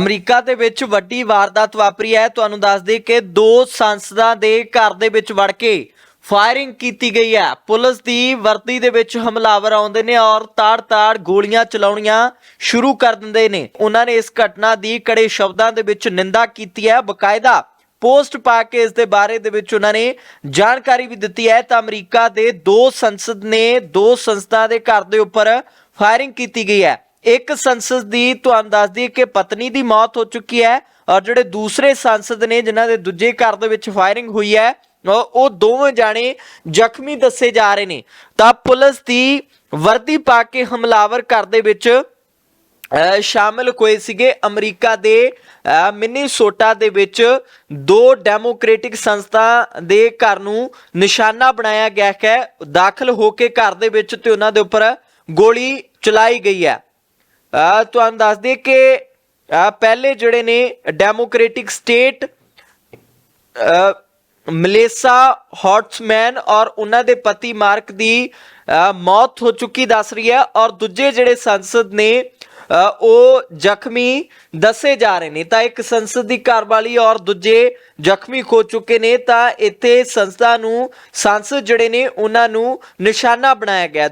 America ਦੇ ਵਿੱਚ ਵੱਡੀ ਵਾਰਦਾਤ ਵਾਪਰੀ ਹੈ। ਤੁਹਾਨੂੰ ਦੱਸ ਦੇ ਕਿ ਦੋ ਸੰਸਦਾਂ ਦੇ ਘਰ ਦੇ ਵਿੱਚ ਵੜ ਕੇ ਫਾਇਰਿੰਗ ਕੀਤੀ ਗਈ ਹੈ। ਪੁਲਿਸ ਦੀ ਵਰਦੀ ਦੇ ਵਿੱਚ ਹਮਲਾਵਰ ਆਉਂਦੇ ਨੇ ਔਰ ਤਾੜ-ਤਾੜ ਗੋਲੀਆਂ ਚਲਾਉਣੀਆਂ ਸ਼ੁਰੂ ਕਰ ਦਿੰਦੇ ਨੇ। ਉਹਨਾਂ ਨੇ ਇਸ ਘਟਨਾ ਦੀ ਕੜੇ ਸ਼ਬਦਾਂ ਦੇ ਵਿੱਚ ਨਿੰਦਾ ਕੀਤੀ ਹੈ। ਬਕਾਇਦਾ ਪੋਸਟ ਪਾ ਕੇ ਇਸ ਦੇ ਬਾਰੇ ਦੇ ਵਿੱਚ ਉਹਨਾਂ ਨੇ ਜਾਣਕਾਰੀ ਵੀ ਦਿੱਤੀ ਹੈ। ਤਾਂ ਅਮਰੀਕਾ ਦੇ ਦੋ ਸੰਸਦ ਨੇ ਦੋ ਸੰਸਦਾਂ ਦੇ ਘਰ ਦੇ ਉੱਪਰ ਫਾਇਰਿੰਗ ਕੀਤੀ ਗਈ ਹੈ। ਇੱਕ ਸੰਸਦ ਦੀ ਤੁਹਾਨੂੰ ਦੱਸ ਦਈਏ ਕਿ ਪਤਨੀ ਦੀ ਮੌਤ ਹੋ ਚੁੱਕੀ ਹੈ ਔਰ ਜਿਹੜੇ ਦੂਸਰੇ ਸੰਸਦ ਨੇ ਜਿਨ੍ਹਾਂ ਦੇ ਦੂਜੇ ਘਰ ਦੇ ਵਿੱਚ ਫਾਇਰਿੰਗ ਹੋਈ ਹੈ ਉਹ ਦੋਵੇਂ ਜਾਣੇ ਜ਼ਖਮੀ ਦੱਸੇ ਜਾ ਰਹੇ ਨੇ। ਤਾਂ ਪੁਲਿਸ ਦੀ ਵਰਦੀ ਪਾ ਕੇ ਹਮਲਾਵਰ ਘਰ ਦੇ ਵਿੱਚ ਅ, ਸ਼ਾਮਿਲ ਹੋਏ ਸੀਗੇ। ਅਮਰੀਕਾ ਦੇ ਅ, ਮਿਨੀਸੋਟਾ ਦੇ ਵਿੱਚ ਦੋ ਡੈਮੋਕ੍ਰੈਟਿਕ ਸੰਸਥਾ ਦੇ ਘਰ ਨੂੰ ਨਿਸ਼ਾਨਾ ਬਣਾਇਆ ਗਿਆ ਹੈ। ਦਾਖਲ ਹੋ ਕੇ ਘਰ ਦੇ ਵਿੱਚ ਤੇ ਉਹਨਾਂ ਦੇ ਉੱਪਰ ਗੋਲੀ ਚਲਾਈ ਗਈ ਹੈ। ਤੁਹਾਨੂੰ ਦੱਸ ਦਈਏ ਕਿ ਪਹਿਲੇ ਜਿਹੜੇ ਨੇ ਡੈਮੋਕ੍ਰੈਟਿਕ ਸਟੇਟ ਮਲੇਸਾ ਹੌਟਸਮੈਨ ਔਰ ਉਹਨਾਂ ਦੇ ਪਤੀ ਮਾਰਕ ਦੀ ਮੌਤ ਹੋ ਚੁੱਕੀ ਦੱਸ ਰਹੀ ਹੈ ਔਰ ਦੂਜੇ ਜਿਹੜੇ ਸੰਸਦ ਨੇ ਉਹ ਜ਼ਖਮੀ ਦੱਸੇ ਜਾ ਰਹੇ ਨੇ। ਤਾਂ ਇੱਕ ਸੰਸਦ ਦੀ ਘਰਵਾਲੀ ਔਰ ਦੂਜੇ ਜ਼ਖਮੀ ਹੋ ਚੁੱਕੇ ਨੇ, ਤਾਂ ਇੱਥੇ ਸੰਸਦਾ ਨੂੰ, ਸੰਸਦ ਜਿਹੜੇ ਨੇ, ਉਹਨਾਂ ਨੂੰ ਨਿਸ਼ਾਨਾ ਬਣਾਇਆ ਗਿਆ।